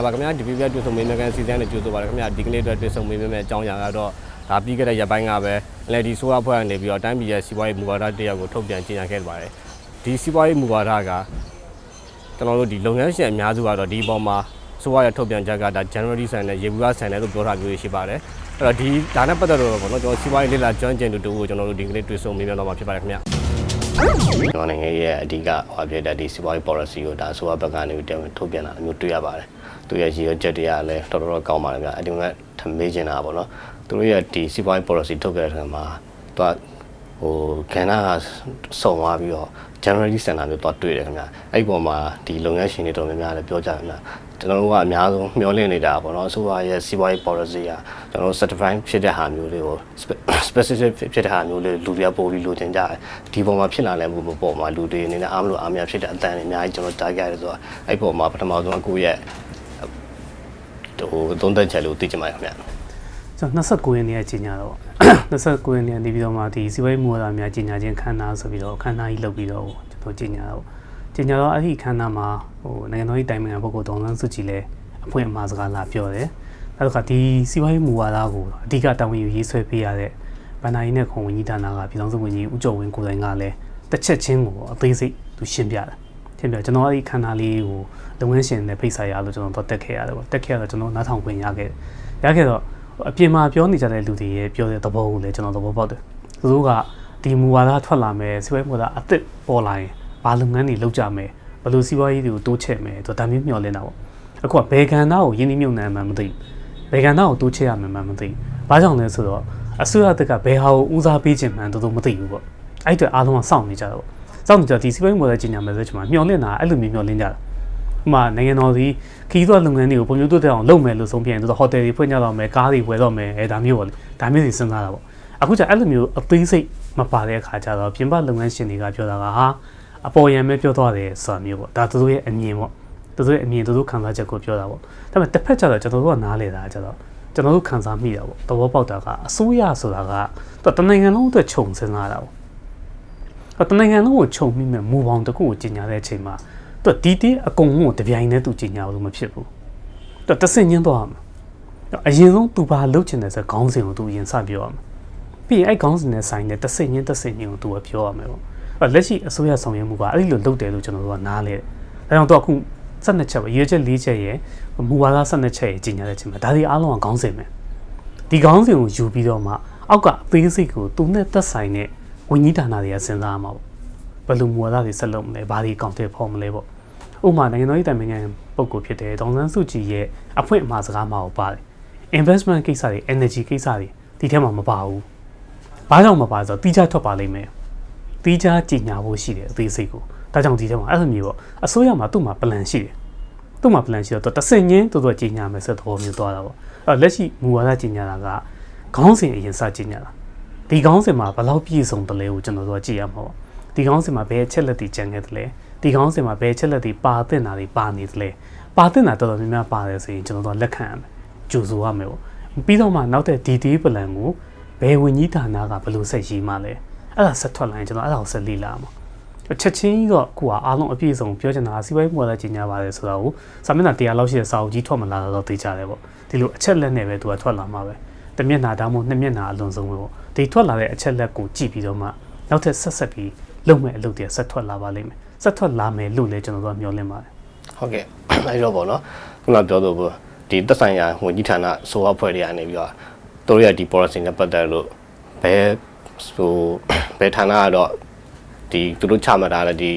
လာပါခင်ဗျာဒီပြပြတွေ့ဆုံမေးမြန်းကန်စီစဉ်နဲ့ကြိုဆိုပါရခင်ဗျာဒီကနေ့အတွက်တွေ့ဆုံမေးမြန်းမဲ့အကြောင်းအရာကတော့ဒါပြီးခဲ့တဲ့ရက်ပိုင်းကပဲ LED ဆိုးအဖွဲ့ကနေပြီးတော့တိုင်းပြည်ရဲ့စီးပွားရေးမူဝါဒတစ်ရပ်ကိုထုတ်ပြန်ကြေညာခဲ့ပါတယ်ဒီစီးပွားရေးမူဝါဒကကျွန်တော်တို့ဒီလုပ်ငန်းရှင်အများစုကတော့ဒီအပေါ်မှာဆိုးရရဲ့ထုတ်ပြန်ချက်ကဒါ January ဆန်နဲ့ရေဘူးကဆန်နဲ့လို့ပြောထားမျိုးရှိပါတယ်အဲ့တော့ဒီဒါနဲ့ပတ်သက်တော့ပေါ့နော်ကျွန်တော်စီးပွားရေးလေ့လာကျွမ်းကျင်သူတို့ကိုကျွန်တော်တို့ဒီကနေ့တွေ့ဆုံမေးမြန်းတော့မှာဖြစ်ပါတယ်ခင်ဗျာကျွန်တော်နိုင်ငံရဲ့အဓိကဟောဖြစ်တဲ့ဒီစီးပွားရေး policy ကိုဒါအစိုးရဘက်ကနေတည်ထုတ်ပြန်လာတာမျိုးတွေ့ရပါတယ်။ သူရဲ့ရည်ရွယ်ချက်တွေကလည်းတော်တော်ကောင်းပါတယ်ဗျာ။အဒီမဲ့ထမေးချင်တာပေါ့နော်။သူတို့ရဲ့ဒီစီးပွားရေး policy ထုတ်ခဲ့တဲ့အခါမှာသူကဟိုကဏ္ဍကစုံသွားပြီးတော့ generally center မျိုးတော့တွေ့တယ်ခင်ဗျာ။အဲ့ဒီပေါ်မှာဒီလုပ်ငန်းရှင်တွေတော်များများလည်းပြောကြတယ်ဗျာ။ကျွန်တော်တို့ကအများဆုံးမျှော်လင့်နေတာပေါ့နော်အစိုးရရဲ့စီးပွားရေး policy ကကျွန်တော်တို့ certified ဖြစ်တဲ့ဟာမျိုးလေးကို specific ဖြစ်တဲ့ဟာမျိုးလေးလူတွေကပို့ပြီးလိုချင်ကြတယ်ဒီပုံမှာဖြစ်လာလဲမှုပေါ်မှာလူတွေအနေနဲ့အားမလို့အားမရဖြစ်တဲ့အတန်တွေအများကြီးကျွန်တော်တားကြရတယ်ဆိုတော့အဲ့ပုံမှာပထမဆုံးအခုရဲ့ ဟိုသုံးသက်ချက်လို့သိချင်ပါတယ်ခင်ဗျာကျွန်တော်29ရက်နေ့ကကြီးညာတော့29ရက်နေ့ကနေပြီးတော့မှဒီစီဝိုင်းမူဝါဒများကြီးညာခြင်းခန်းနာဆိုပြီးတော့ခန်းနာကြီးလုပ်ပြီးတော့ကျွန်တော်ကြီးညာတော့ကြီးညာတော့အဲ့ဒီခန်းနာမှာဟိုနိုင်ငံတော်ရေးတိုင်ပင်ခံပုဂ္ဂိုလ်ဒေါန်ဆန်းစုကြည်လည်းအဖွင့်အမှာစကားလာပြောတယ်အဲ့တော့ဒီစီဝိုင်းမူဝါဒကိုအဓိကတာဝန်ယူရေးဆွဲပေးရတဲ့ဗန္ဒာရေးနဲ့ခုံဝန်ကြီးဌာနကပြည်ထောင်စုဝန်ကြီးဦးကျော်ဝင်းကိုယ်တိုင်ကလည်းတစ်ချက်ချင်းကိုအသေးစိတ်သူရှင်းပြတယ် ရှင်းပြကျွန်တော်အဲ့ဒီခန္ဓာလေးကိုလုပ်ငန်းရှင်နဲ့ဖိတ်ဆက်ရလို့ကျွန်တော်တော့တက်ခဲ့ရတယ်ပေါ့တက်ခဲ့ရတော့ကျွန်တော်နားထောင်ခွင့်ရခဲ့ရခဲ့တော့အပြင်မှာပြောနေကြတဲ့လူတွေရဲ့ပြောတဲ့သဘောကိုလည်းကျွန်တော်သဘောပေါက်တယ်သူတို့ကဒီမူဝါဒထွက်လာမယ်စီးပွားရေးမူဝါဒအသစ်ပေါ်လာရင်ဘာလုပ်ငန်းတွေလုပ်ကြမယ်ဘယ်လိုစီးပွားရေးတွေကိုတိုးချဲ့မယ်ဆိုတော့ဒါမျိုးမျှော်လင့်တာပေါ့အခုကဘယ်ကဏ္ဍကိုယင်းနှမြုံနှံမှမသိဘူးဘယ်ကဏ္ဍကိုတိုးချဲ့ရမှမသိဘူးဘာကြောင့်လဲဆိုတော့အစိုးရတက်ကဘယ်ဟာကိုဦးစားပေးခြင်းမှန်းတို့တို့မသိဘူးပေါ့အဲ့အတွက်အားလုံးကစောင့်နေကြတော့ စောင့်နေကြဒီစီးပွားရေးမူဝါဒကြီးညာမယ်ဆိုချင်မှာမျှော်လင့်တာအဲ့လိုမျိုးမျှော်လင့်ကြတာဥပမာနိုင်ငံတော်စီခီးသွွားလုပ်ငန်းတွေကိုပုံမျိုးတိုးတက်အောင်လုပ်မယ်လို့ဆုံးဖြတ်ရင်တို့ဟိုတယ်တွေဖွင့်ကြတော့မယ်ကားတွေဝယ်တော့မယ်အဲဒါမျိုးပေါ့လေဒါမျိုးတွေစဉ်းစားတာပေါ့အခုကျအဲ့လိုမျိုးအသေးစိတ်မပါတဲ့အခါကျတော့ပြင်ပလုပ်ငန်းရှင်တွေကပြောတာကဟာအပေါ်ယံပဲပြောသွားတယ်ဆိုတာမျိုးပေါ့ဒါသူတို့ရဲ့အမြင်ပေါ့သူတို့ရဲ့အမြင်သူတို့ခံစားချက်ကိုပြောတာပေါ့ဒါပေမဲ့တစ်ဖက်ကျတော့ကျွန်တော်တို့ကနားလေတာကျတော့ကျွန်တော်တို့ခံစားမိတာပေါ့သဘောပေါက်တာကအစိုးရဆိုတာကတနိုင်ငံလုံးအတွက်ခြုံစဉ်းစားတာပေါ့ တနိုင်ငံလုံးကိုခြုံမိမဲ့မူပေါင်းတစ်ခုကိုကြီးညာတဲ့အချိန်မှာသူဒီတေးအကုန်လုံးကိုတပြိုင်တည်းသူကြီးညာလို့မဖြစ်ဘူးသူတဆင့်ချင်းသွားမှာအရင်ဆုံးသူဘာလုပ်ချင်တယ်ဆိုခေါင်းစဉ်ကိုသူအရင်စပြောရမှာပြီးရင်အဲ့ခေါင်းစဉ်နဲ့ဆိုင်တဲ့တဆင့်ချင်းတဆင့်ချင်းကိုသူကပြောရမယ်ပေါ့အဲ့လက်ရှိအစိုးရဆောင်ရွက်မှုကအဲ့ဒီလိုလုပ်တယ်လို့ကျွန်တော်တို့ကနားလဲတယ်ဒါကြောင့်သူအခု12ချက်ပဲရေးချက်၄ချက်ရဲ့မူဝါဒ12ချက်ရဲ့ကြီးညာတဲ့အချိန်မှာဒါဒီအားလုံးကခေါင်းစဉ်ပဲဒီခေါင်းစဉ်ကိုယူပြီးတော့မှအောက်ကအသေးစိတ်ကိုသူနဲ့သက်ဆိုင်တဲ့ ဝန်ကြီးဌာနတွေကစဉ်းစားရမှာပေါ့ဘယ်လိုမူဝါဒတွေဆက်လုပ်မလဲဘာတွေအကောင့်တွေဖော်မလဲပေါ့ဥပမာနိုင်ငံတော်၏တိုင်ပင်ခံပုဂ္ဂိုလ်ဖြစ်တဲ့ဒေါန်ဆန်းစုကြည်ရဲ့အဖွင့်အမှာစကားမှာကိုပါတယ် investment ကိစ္စတွေ energy ကိစ္စတွေဒီထဲမှာမပါဘူးဘာကြောင့်မပါဆိုတော့တီးခြားထွက်ပါလိမ့်မယ်တီးခြားကြီးညာဖို့ရှိတယ်အသေးစိတ်ကိုဒါကြောင့်ဒီထဲမှာအဲ့လိုမျိုးပေါ့အစိုးရမှာသူ့မှာ plan ရှိတယ်သူ့မှာ plan ရှိတော့တဆင့်ချင်းတူတူကြီးညာမယ်ဆိုတဲ့သဘောမျိုးသွားတာပေါ့အဲ့လက်ရှိမူဝါဒကြီးညာတာကခေါင်းစဉ်အရင်စကြီးညာတာ ဒီခေါင်းစဉ်မှာဘယ်လောက်ပြည့်စုံတယ်လဲကိုကျွန်တော်တို့ကြည့်ရမှာပေါ့ဒီခေါင်းစဉ်မှာဘယ်အချက်လက်တွေကြံခဲ့တယ်လဲဒီခေါင်းစဉ်မှာဘယ်အချက်လက်တွေပါတဲ့နာတွေပါနေတယ်လဲပါတဲ့နာတော်တော်များများပါတယ်ဆိုရင်ကျွန်တော်တို့လက်ခံရမယ်ကြိုဆိုရမယ်ပေါ့ပြီးတော့မှနောက်တဲ့ DD plan ကိုဘယ်ဝင်ကြီးဌာနကဘယ်လိုဆက်ရေးမှလဲအဲ့ဒါဆက်ထွက်လာရင်ကျွန်တော်အဲ့ဒါကိုဆက်လေ့လာမှာချက်ချင်းကြီးတော့အခုကအားလုံးအပြည့်စုံပြောချင်တာစီးပွားရေးပေါ်လာကြီးညာပါတယ်ဆိုတာကိုစာမျက်နှာတရားလောက်ရှိတဲ့စာအုပ်ကြီးထွက်မလာတော့သိကြတယ်ပေါ့ဒီလိုအချက်လက်နဲ့ပဲသူကထွက်လာမှာပဲ တစ်မျက်နှာဒါမှမဟုတ်နှစ်မျက်နှာအလွန်ဆုံးပဲပေါ့ဒီထွက်လာတဲ့အချက်လက်ကိုကြည့်ပြီးတော့မှနောက်ထပ်ဆက်ဆက်ပြီးလုပ်မဲ့အလုပ်တွေဆက်ထွက်လာပါလိမ့်မယ်ဆက်ထွက်လာမယ်လို့လည်းကျွန်တော်တို့ကမျှော်လင့်ပါတယ်ဟုတ်ကဲ့အဲဒီတော့ပေါ့နော်ခုနပြောလို့ဒီသက်ဆိုင်ရာဝန်ကြီးဌာနဆိုအဖွဲ့တွေကနေပြီးတော့တို့ရဲ့ဒီ policy နဲ့ပတ်သက်လို့ဘယ်ဟိုဘယ်ဌာနကတော့ဒီသူတို့ချမှတ်ထားတဲ့ဒီ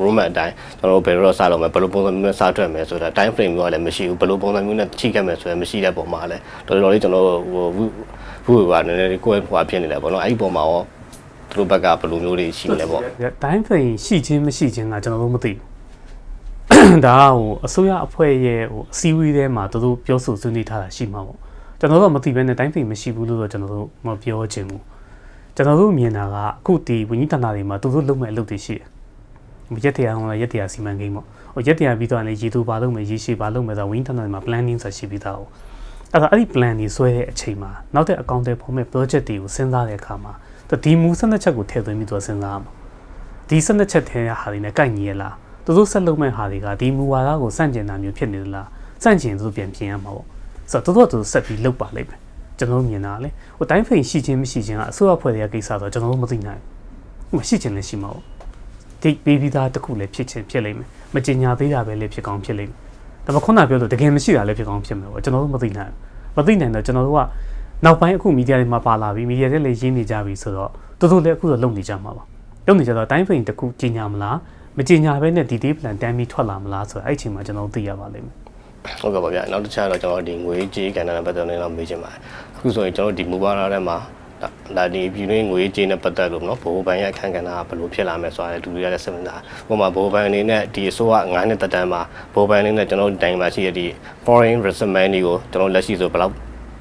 roadmap အတိုင်းကျွန်တော်တို့ဘယ်လိုစလုပ်မယ်ဘယ်လိုပုံစံမျိုးနဲ့စထွက်မယ်ဆိုတာ time frame မျိုးကလည်းမရှိဘူးဘယ်လိုပုံစံမျိုးနဲ့ချိခဲ့မယ်ဆိုရင်မရှိတဲ့ပုံမှာလည်းတော်တော်လေးကျွန်တော်တို့ဟိုဘူးကနည်းနည်းကိုယ်ဟိုဖြစ်နေတယ်ပေါ့နော်အဲ့ဒီပုံမှာရောသူတို့ဘက်ကဘယ်လိုမျိုးတွေရှိလဲပေါ့တိုင်းဖိန်ရှိချင်းမရှိချင်းကကျွန်တော်တို့မသိဘူးဒါကဟိုအစိုးရအဖွဲ့ရဲ့ဟိုအစည်းအဝေးထဲမှာသူတို့ပြောဆိုဆွေးနွေးထားတာရှိမှာပေါ့ကျွန်တော်တို့ကမသိဘဲနဲ့တိုင်းဖိန်မရှိဘူးလို့တော့ကျွန်တော်တို့မပြောချင်ဘူးကျွန်တော်တို့မြင်တာကအခုဒီဝင်းကြီးဌာနတွေမှာသူတို့လုပ်မဲ့အလုပ်တွေရှိတယ် ရက်တရားဟောရက်တရားစီမံကိန်းပေါ့ဟိုရက်တရားပြီးတော့လည်းရေတူပါလုပ်မယ်ရေရှည်ပါလုပ်မယ်ဆိုတော့ဝင်းဌာနတွေမှာ planning ဆိုရှိပြီးသား哦အဲ့ဒါအဲ့ဒီ plan တွေဆွဲတဲ့အချိန်မှာနောက်တဲ့အကောင့်တွေပုံမဲ့ project တွေကိုစဉ်းစားတဲ့အခါမှာဒီမူစနစ်ချက်ကိုထည့်သွင်းပြီးတော့စဉ်းစားရမှာဒီစနစ်ချက်ထဲဟာတွေနဲ့ကိုက်ညီရလားသူတို့ဆက်လုပ်မဲ့ဟာတွေကဒီမူဝါဒကိုစန့်ကျင်တာမျိုးဖြစ်နေသလားစန့်ကျင်သူတို့ပြန်ပြင်ရမှာပေါ့ဆိုတော့တော်တော်သူဆက်ပြီးလောက်ပါလိမ့်မယ်ကျွန်တော်တို့မြင်တာလေဟိုတိုင်းဖိန်ရှိချင်းမရှိချင်းကအစိုးရဖွဲ့တဲ့ကိစ္စတော့ကျွန်တော်တို့မသိနိုင်ဘူးမရှိချင်းလည်းရှိမှာပေါ့ ဒီဘေဘီသားတစ်ခုလည်းဖြစ်ချင်းဖြစ်လိမ့်မယ်မကြင်ညာသေးတာပဲလည်းဖြစ်ကောင်းဖြစ်လိမ့်မယ်ဒါပေမဲ့ခုနပြောလို့တကယ်မရှိတာလည်းဖြစ်ကောင်းဖြစ်မယ်ပေါ့ကျွန်တော်တို့မသိနိုင်ဘူးမသိနိုင်တော့ကျွန်တော်တို့ကနောက်ပိုင်းအခုမီဒီယာတွေမှာပါလာပြီမီဒီယာတွေလည်းရင်းနေကြပြီဆိုတော့တော်တော်လည်းအခုတော့လုံနေကြမှာပါလုံနေကြတော့တိုင်းဖိန်တစ်ခုကြင်ညာမလားမကြင်ညာပဲနဲ့ဒီဒီပလန်တမ်းပြီးထွက်လာမလားဆိုတော့အဲ့အချိန်မှာကျွန်တော်တို့သိရပါလိမ့်မယ်ဟုတ်ကဲ့ပါဗျာနောက်တစ်ချက်တော့ကျွန်တော်ဒီငွေကြေးကဏ္ဍနဲ့ပတ်သက်နေတော့မေးချင်ပါတယ်အခုဆိုရင်ကျွန်တော်ဒီမူပါရာထဲမှာ ဒါဒီပြည်တွင်းငွေကြေးနဲ့ပတ်သက်လို့နော်ဘိုးဘိုင်ရဲ့အခန်းကဏ္ဍကဘယ်လိုဖြစ်လာမယ်ဆိုတာလည်းလူတွေကလည်းစဉ်းစားဥပမာဘိုးဘိုင်အနေနဲ့ဒီအစိုးရ9နှစ်သက်တမ်းမှာဘိုးဘိုင်အနေနဲ့ကျွန်တော်တိုင်မှာရှိတဲ့ဒီ foreign reserve money ကိုကျွန်တော်လက်ရှိဆိုဘယ်လောက်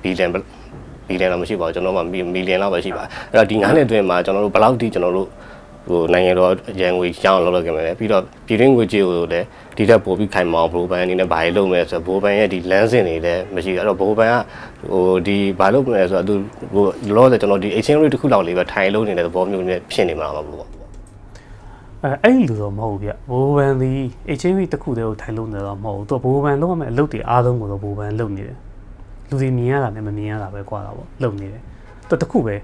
ဘီလီယံဘီလီယံတော့မရှိပါဘူးကျွန်တော်မှမီလီယံလောက်ပဲရှိပါတယ်အဲ့တော့ဒီ9နှစ်အတွင်းမှာကျွန်တော်တို့ဘယ်လောက်ထိကျွန်တော်တို့ ဟိုနိုင်ငံတော်ရန်ငွေရှောင်းလောက်လောက်ကြမယ်ပြီးတော့ပြည်တွင်းငွေကြေးကိုလည်းဒီထက်ပိုပြီးခိုင်မာအောင်ဘိုးဘန်အနေနဲ့ဘာတွေလုပ်မလဲဆိုတော့ဘိုးဘန်ရဲ့ဒီလမ်းစဉ်တွေလည်းမရှိဘူးအဲ့တော့ဘိုးဘန်ကဟိုဒီဘာလုပ်မလဲဆိုတော့သူဟိုလောဆယ်ကျွန်တော်ဒီ exchange rate တစ်ခုလောက်လေးပဲထိုင်လို့နေတဲ့သဘောမျိုးနဲ့ဖြစ်နေမှာပါဘူးပေါ့အဲအဲ့ဒီလိုတော့မဟုတ်ဘူးဗျဘိုးဘန်ဒီ HMV တစ်ခုတည်းကိုထိုင်လို့နေတော့မဟုတ်ဘူးသူကဘိုးဘန်လုံးဝမဲ့အလုပ်တွေအားလုံးကိုတော့ဘိုးဘန်လုပ်နေတယ်လူတွေမြင်ရတာနဲ့မမြင်ရတာပဲကွာတာပေါ့လုပ်နေတယ်သူတစ်ခုပဲ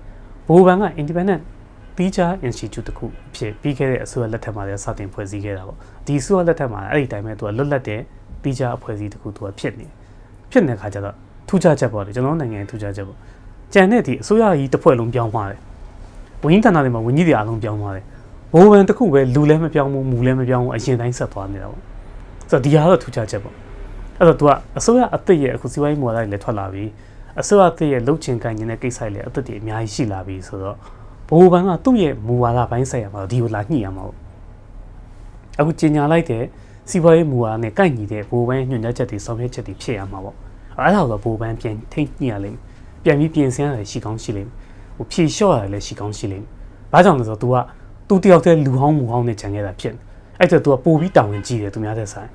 ဘိုးဘန်က independent ပြီးခြား institute တစ်ခုအဖြစ်ပြီးခဲ့တဲ့အစိုးရလက်ထက်မှာလည်းစတင်ဖွဲ့စည်းခဲ့တာပေါ့ဒီအစိုးရလက်ထက်မှာအဲ့ဒီတိုင်းပဲသူကလွတ်လပ်တဲ့ပြီးခြားအဖွဲ့အစည်းတစ်ခုသူကဖြစ်နေဖြစ်နေတဲ့ခါကျတော့ထူးခြားချက်ပေါ့လေကျွန်တော်နိုင်ငံရဲ့ထူးခြားချက်ပေါ့ကြံတဲ့ဒီအစိုးရကြီးတစ်ဖွဲ့လုံးပြောင်းသွားတယ်ဝင်းဌာနတွေမှာဝင်းကြီးတွေအားလုံးပြောင်းသွားတယ်ဘိုးဘန်တစ်ခုပဲလူလည်းမပြောင်းဘူးမူလည်းမပြောင်းဘူးအရင်တိုင်းဆက်သွားနေတာပေါ့ဆိုတော့ဒီဟာတော့ထူးခြားချက်ပေါ့အဲ့တော့ तू ကအစိုးရအသစ်ရဲ့အခုစီးပွားရေးမူဝါဒတွေလည်းထွက်လာပြီအစိုးရအသစ်ရဲ့လှုပ်ချင်ကိုင်နေတဲ့ကိစ္စတွေလည်းအသစ်တွေအများကြီးရှိလာပြီဆိုတော့ ဘိုးဘန်ကသူ့ရဲ့မူဝါဒပိုင်းဆိုင်ရာမှာဒီကိုလာညှိရမှာပေါ့အခုကြီးညာလိုက်တဲ့စီးပွားရေးမူဝါဒနဲ့ကိုက်ညီတဲ့ဘိုးဘန်ညွှန်ကြားချက်တွေဆောင်ရွက်ချက်တွေဖြစ်ရမှာပေါ့အဲ့ဒါတော့ဘိုးဘန်ပြန်ထိတ်ညှိရလိမ့်မယ်ပြန်ပြီးပြင်ဆင်ရတယ်ရှိကောင်းရှိလိမ့်မယ်ဟိုဖြေလျှော့ရတယ်လည်းရှိကောင်းရှိလိမ့်မယ်ဘာကြောင့်လဲဆိုတော့ तू ကသူတယောက်တည်းလူဟောင်းမူဟောင်းနဲ့ခြံခဲ့တာဖြစ်နေအဲ့တော့ तू ကပို့ပြီးတာဝန်ကြီးတယ်သူများတဲ့ဆိုင်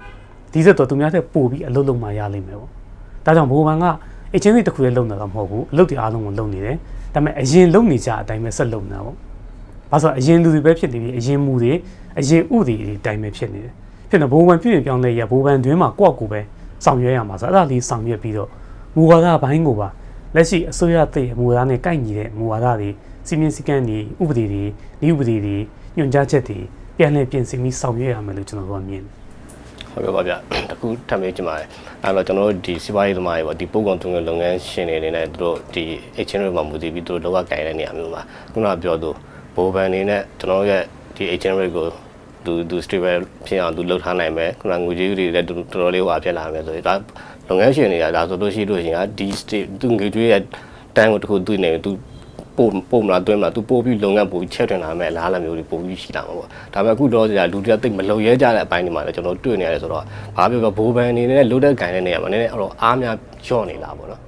ဒီစက်တော့သူများတဲ့ပို့ပြီးအလုပ်လုပ်မှရလိမ့်မယ်ပေါ့ဒါကြောင့်ဘိုးဘန်က အချင်းစီတစ်ခုလေးလုပ်နေတာမဟုတ်ဘူးအလုပ်တွေအားလုံးကိုလုပ်နေတယ်ဒါပေမဲ့အရင်လုပ်နေကြအတိုင်းပဲဆက်လုပ်နေတာပေါ့ဘာလို့ဆိုအရင်လူတွေပဲဖြစ်နေပြီအရင်မူတွေအရင်ဥတွေအတိုင်းပဲဖြစ်နေတယ်ဖြစ်နေဘိုးဘန်ပြည်ပြင်ပြောင်းလဲရဘိုးဘန်တွင်းမှာကိုယ့်အကူပဲဆောင်ရွက်ရမှာဆိုအဲ့ဒါလေးဆောင်ရွက်ပြီးတော့မူဝါဒဘိုင်းကိုပါလက်ရှိအစိုးရတည်မူဝါဒနဲ့ကိုက်ညီတဲ့မူဝါဒတွေစီမင်းစည်းကမ်းတွေဥပဒေတွေဤဥပဒေတွေညွှန်ကြားချက်တွေပြန်လည်ပြင်ဆင်ပြီးဆောင်ရွက်ရမယ်လို့ကျွန်တော်တို့ကမြင်တယ် ဟုတ်ကဲ့ပါဗျတခုထပ်မေးချင်ပါတယ်အဲ့တော့ကျွန်တော်တို့ဒီစီးပွားရေးသမားတွေပေါ့ဒီပုံကောင်တုံးလုပ်ငန်းရှင်တွေအနေနဲ့သူတို့ဒီ exchange rate မှာမူတည်ပြီးသူတို့လောက်ကကြိုင်တဲ့နေရာမျိုးမှာခုနကပြောသူဘိုးဘန်အနေနဲ့ကျွန်တော်တို့ရဲ့ဒီ exchange rate ကိုသူသူ stable ဖြစ်အောင်သူလှုပ်ထားနိုင်မယ်ခုနငွေကြေးတွေလည်းတော်တော်လေးဟွာဖြစ်လာမယ်ဆိုရင်ဒါလုပ်ငန်းရှင်တွေကဒါဆိုလို့ရှိလို့ရှိရင်ဒီ state သူငွေကြေးရဲ့တန်းကိုတခုသူနေသူ ပို့ပို့မလားတွင်းမလားသူပို့ပြီးလုပ်ငန်းပို့ပြီးချက်ထွင်လာမယ်လားလာမျိုးတွေပို့ပြီးရှိလာမှာပေါ့ဒါပေမဲ့အခုတော့ကြာလူတွေကတိတ်မလုံရဲကြတဲ့အပိုင်းတွေမှာလည်းကျွန်တော်တွေ့နေရတယ်ဆိုတော့ဘာပြောပြောဘိုးဘန်အနေနဲ့လုတ်တဲ့ဂိုင်တဲ့နေရာမှာနည်းနည်းအဲ့တော့အားများလျှော့နေလားပေါ့နော်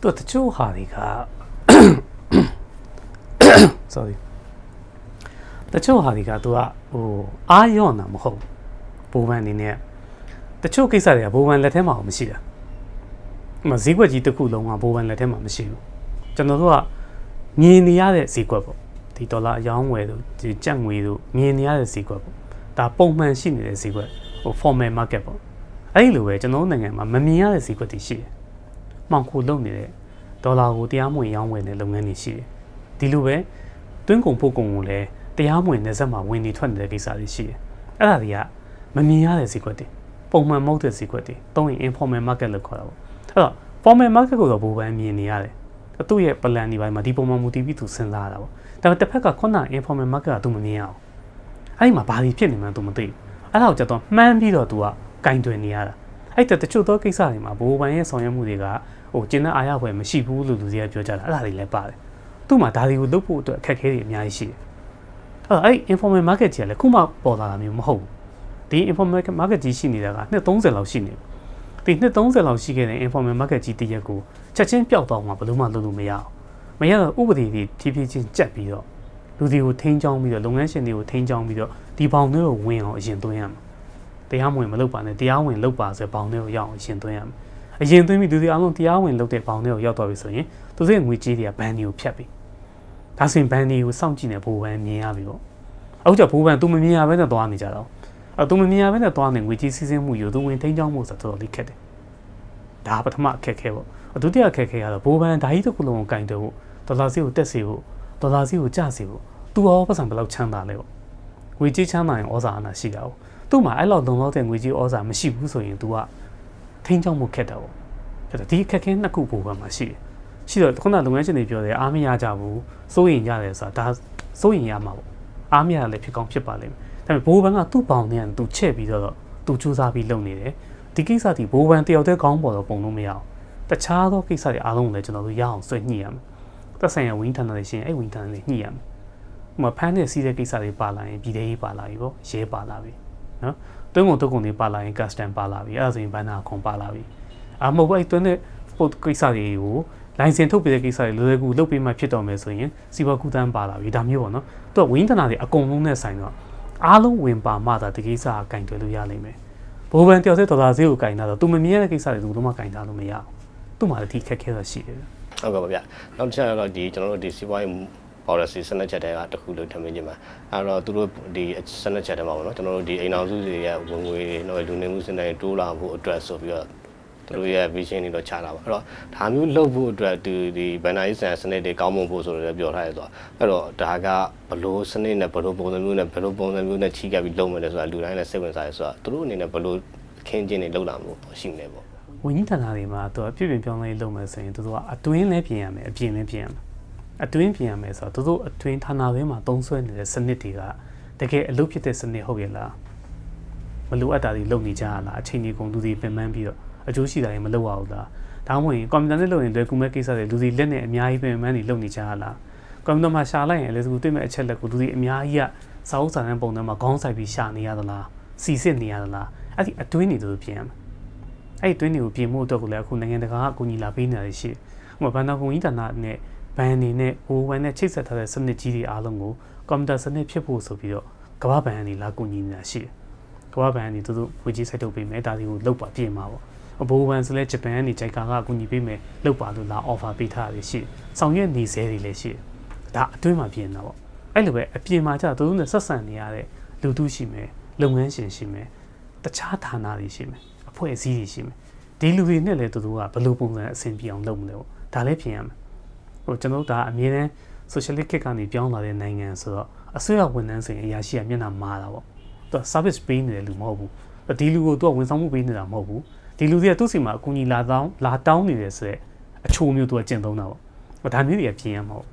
သူတချို့ဟာတွေက sorry တချို့ဟာတွေကသူကဟိုအာရော့နာမဟုတ်ဘိုးဘန်အနေနဲ့တချို့ကိစ္စတွေကဘိုးဘန်လက်ထဲမှာမရှိတာဥပမာဈေးကွက်ကြီးတစ်ခုလုံးကဘိုးဘန်လက်ထဲမှာမရှိဘူးကျွန်တော်တို့က မြင်နေရတဲ့ဈေးကွက်ပေါ့ဒီဒေါ်လာအယောင်းဝယ်တို့ဒီကြက်ငွေတို့မြင်နေရတဲ့ဈေးကွက်ပေါ့ဒါပုံမှန်ရှိနေတဲ့ဈေးကွက်ဟို formal market ပေါ့အဲ့ဒီလိုပဲကျွန်တော်တို့နိုင်ငံမှာမမြင်ရတဲ့ဈေးကွက်တွေရှိတယ်မှောင်ခိုလုပ်နေတဲ့ဒေါ်လာကိုတရားမဝင်ရောင်းဝယ်တဲ့လုပ်ငန်းတွေရှိတယ်။ဒီလိုပဲတွင်းကုန်ပို့ကုန်ကိုလည်းတရားမဝင်နေဆက်မှာဝင်နေထွက်နေတဲ့ကိစ္စတွေရှိတယ်။အဲ့ဒါတွေကမမြင်ရတဲ့ဈေးကွက်တွေပုံမှန်မဟုတ်တဲ့ဈေးကွက်တွေသုံးရင် informal market လို့ခေါ်တာပေါ့။အဲ့တော့ formal market ကိုတော့ဘိုးပန်းမြင်နေရတယ်။ သူ့ရဲ့ plan ဒီပိုင်းမှာဒီပုံမှန်မူတည်ပြီးသူစဉ်းစားရတာပေါ့။ဒါပေမဲ့တစ်ဖက်ကခုန informal market ကသူမမြင်ရအောင်။အဲ့ဒီမှာဘာတွေဖြစ်နေမှန်းသူမသိဘူး။အဲ့ဒါကိုကြတော့မှန်းပြီးတော့သူကကင်တွင်နေရတာ။အဲ့တတချို့သောကိစ္စတွေမှာဘိုးပန်းရဲ့ဆောင်ရွက်မှုတွေကဟိုကျင်းတဲ့အားရဖွယ်မရှိဘူးလို့လူတွေကပြောကြတာအဲ့ဒါတွေလည်းပါတယ်သူ့မှာဒါတွေကိုလုပ်ဖို့အတွက်အခက်အခဲတွေအများကြီးရှိတယ်အဲ့တော့အဲ့ informal market ကြီးကလည်းခုမှပေါ်လာတာမျိုးမဟုတ်ဘူးဒီ informal market ကြီးရှိနေတာကနှစ်30လောက်ရှိနေပြီ ဒီနှစ်30လောက်ရှိခဲ့တဲ့ informal market ကြီးတရက်ကိုချက်ချင်းပျောက်သွားမှာဘယ်လို့မှလုပ်လို့မရအောင်မရတော့ဥပဒေတွေဖြည်းဖြည်းချင်းကြက်ပြီးတော့လူတွေကိုထိန်းချောင်းပြီးတော့လုပ်ငန်းရှင်တွေကိုထိန်းချောင်းပြီးတော့ဒီဘောင်တွေကိုဝင်အောင်အရင်သွင်းရမှာတရားမဝင်မလုပ်ပါနဲ့တရားဝင်လုပ်ပါဆိုဘောင်တွေကိုရအောင်အရင်သွင်းရမှာအရင်သွင်းပြီးသူတွေအားလုံးတရားဝင်လုပ်တဲ့ဘောင်တွေကိုရောက်သွားပြီဆိုရင်သူတို့ရဲ့ငွေကြေးတွေကဘန်တွေကိုဖြတ်ပြီဒါဆိုရင်ဘန်တွေကိုစောင့်ကြည့်နေဘိုးဘန်မြင်ရပြီပေါ့အခုကျဘိုးဘန် तू မမြင်ရဘဲနဲ့သွားနေကြတော့ အဲ तू မမြင်ရဘဲနဲ့သွားနေငွေကြေးစီးဆင်းမှုယူသူဝင်ထိန်းချောင်းမှုဆိုတော့တော်တော်လေးခက်တယ်ဒါပထမအခက်ခဲပေါ့အဒုတိယအခက်ခဲကတော့ဘိုးဘန်ဓာကြီးတစ်ခုလုံးကိုကင်တယ်ဖို့ဒေါ်လာစီကိုတက်စေဖို့ဒေါ်လာစီကိုကျစေဖို့သူရောပတ်စံဘယ်လောက်ချမ်းသာလဲပေါ့ငွေကြေးချမ်းသာရင်ဩဇာအာဏာရှိတာပေါ့သူ့မှာအဲ့လောက်လုံလောက်တဲ့ငွေကြေးဩဇာမရှိဘူးဆိုရင် तू ကထိန်းချောင်းမှုခက်တာပေါ့အဲ့တော့ဒီအခက်ခဲနှစ်ခုဘိုးဘန်မှာရှိတယ်ရှိတော့ခုနလုပ်ငန်းရှင်တွေပြောတယ်အားမရကြဘူးစိုးရင်ရတယ်ဆိုတာဒါစိုးရင်ရမှာပေါ့အားမရလည်းဖြစ်ကောင်းဖြစ်ပါလိမ့်မယ် ဒါပေမဲ့ဘိုးဘန်ကသူ့ပေါင်နဲ့သူချက်ပြီးတော့သူစူးစမ်းပြီးလုပ်နေတယ်ဒီကိစ္စဒီဘိုးဘန်တယောက်တည်းကောင်းပေါ်တော့ပုံလို့မရအောင်တခြားသောကိစ္စတွေအားလုံးကိုလည်းကျွန်တော်တို့ရအောင်ဆွဲညှိရမယ်သက်ဆိုင်ရာဝင်းဌာနတွေရှိရင်အဲ့ဝင်းဌာနတွေညှိရမယ်ဥပမာဖမ်းတဲ့စီးတဲ့ကိစ္စတွေပါလာရင်ပြည်ထောင်ရေးပါလာပြီပေါ့ရဲပါလာပြီနော်တွင်းကုန်တုတ်ကုန်တွေပါလာရင် custom ပါလာပြီအဲ့ဒါဆိုရင်ဘဏ္ဍာခွန်ပါလာပြီအာမဟုတ်ဘူးအဲ့တွင်းတဲ့ပုတ်ကိစ္စတွေကိုလိုင်စင်ထုတ်ပေးတဲ့ကိစ္စတွေလွယ်လွယ်ကူလုပ်ပေးမှဖြစ်တော့မယ်ဆိုရင်စီးပွားကူတန်းပါလာပြီဒါမျိုးပေါ့နော်သူကဝင်းဌာနတွေအကုန်လုံးနဲ့ဆိုင်တော့ အားလုံးဝင်ပါမှသာဒီကိစ္စကကင်တွယ်လို့ရလိမ့်မယ်ဘိုးဘန်တယောက်တည်းဒေါ်လာဈေးကိုကင်တာတော့သူမမြင်ရတဲ့ကိစ္စတွေသူတို့မှကင်တာလို့မရဘူးသူ့မှာလည်းဒီခက်ခဲတာရှိတယ်ဟုတ်ကဲ့ပါဗျနောက်တစ်ချက်ကတော့ဒီကျွန်တော်တို့ဒီစီးပွားရေး policy စနစ်ချက်တွေကတခုလို့ထင်မိကြမှာအဲ့တော့သူတို့ဒီစနစ်ချက်တွေမှာပေါ့နော်ကျွန်တော်တို့ဒီအိမ်အောင်စုတွေရဲ့ဝင်ငွေတွေတော့လူနေမှုစနစ်တွေတိုးလာဖို့အတွက်ဆိုပြီးတော့ သူတို့ရဲ့ vision တွေတော့ချတာပါအဲ့တော့ဒါမျိုးလုပ်ဖို့အတွက်ဒီဒီဘန်နာရေးစံစနစ်တွေကောင်းမွန်ဖို့ဆိုတော့ပြောထားရဆိုတော့အဲ့တော့ဒါကဘလို့စနစ်နဲ့ဘလို့ပုံစံမျိုးနဲ့ဘလို့ပုံစံမျိုးနဲ့ချိကပ်ပြီးလုပ်မယ်လဲဆိုတာလူတိုင်းလည်းစိတ်ဝင်စားရဆိုတော့သူတို့အနေနဲ့ဘလို့အခင်းကျင်းတွေလုပ်လာမှုရှိနေပေါ့ဝန်ကြီးဌာနတွေမှာသူကပြည်ပြင်ပြောင်းလဲလုပ်မယ်ဆိုရင်သူတို့ကအတွင်းလည်းပြင်ရမယ်အပြင်လည်းပြင်ရမယ်အတွင်းပြင်ရမယ်ဆိုတော့သူတို့အတွင်းဌာနတွေမှာသုံးစွဲနေတဲ့စနစ်တွေကတကယ်အလုပ်ဖြစ်တဲ့စနစ်ဟုတ်ရဲ့လားမလိုအပ်တာတွေလုပ်နေကြရလားအချိန်ကြီးကုန်လူတွေပင်ပန်းပြီးတော့ အကျိုးရှိတာတွေမလုပ်ရဘူးလားဒါမှမဟုတ်ရင်ကွန်ပျူတာနဲ့လုပ်ရင်လွယ်ကူမဲ့ကိစ္စတွေလူတွေလက်နဲ့အများကြီးပင်ပန်းတွေလုပ်နေကြရလားကွန်ပျူတာမှာရှာလိုက်ရင်အလဲစကူတွေ့မဲ့အချက်လက်ကိုလူတွေအများကြီးကစာအုပ်စာတမ်းပုံထဲမှာခေါင်းဆိုင်ပြီးရှာနေရသလားစီစစ်နေရသလားအဲ့ဒီအတွင်းတွေသူတို့ပြင်ရမယ်အဲ့ဒီတွင်းတွေကိုပြင်ဖို့အတွက်ကိုလည်းအခုနိုင်ငံတကာကအကူအညီလာပေးနေတာရှိတယ်။ဥပမာဘန်နာကုံကြီးဌာနနဲ့ဘန်အနေနဲ့ဟိုဘန်နဲ့ချိတ်ဆက်ထားတဲ့စနစ်ကြီးတွေအားလုံးကိုကွန်ပျူတာစနစ်ဖြစ်ဖို့ဆိုပြီးတော့ကမ္ဘာဘန်အနေလာကူညီနေတာရှိတယ်။ကမ္ဘာဘန်အနေသူတို့ဝေကြီးစိုက်ထုတ်ပေးမယ်ဒါတွေကိုလောက်ပါပြင်မှာပေါ့။ အဘိုးဘန်ဆိုလဲဂျပန်အနေဂျိုက်ကာကအကူအညီပေးမယ်လောက်ပါလို့လာ offer ပေးထားတယ်ရှိတယ်။ဆောင်ရွက်နေစေတွေလည်းရှိတယ်။ဒါအတွင်းမှာပြင်တာပေါ့။အဲ့လိုပဲအပြင်မှာကျတော့သူတို့နဲ့ဆက်ဆံနေရတဲ့လူသူရှိမယ်လုပ်ငန်းရှင်ရှိမယ်တခြားဌာနတွေရှိမယ်အဖွဲ့အစည်းတွေရှိမယ်ဒီလူတွေနဲ့လည်းသူတို့ကဘယ်လိုပုံစံအဆင်ပြေအောင်လုပ်မလဲပေါ့ဒါလည်းပြင်ရမယ်ဟိုကျွန်တော်တို့ဒါအမြဲတမ်း socialist ခေတ်ကနေပြောင်းလာတဲ့နိုင်ငံဆိုတော့အစိုးရဝန်ထမ်းဆိုရင်အရာရှိကမျက်နှာမာတာပေါ့သူက service ပေးနေတယ်လူမဟုတ်ဘူးဒီလူကိုသူကဝန်ဆောင်မှုပေးနေတာမဟုတ်ဘူး ဒီလူတွေကသူ့စီမှာအကူအညီလာတောင်းလာတောင်းနေတယ်ဆိုရက်အချိုးမျိုးသူကကျင့်သုံးတာပေါ့ဒါမျိုးတွေကပြင်ရမှာပေါ့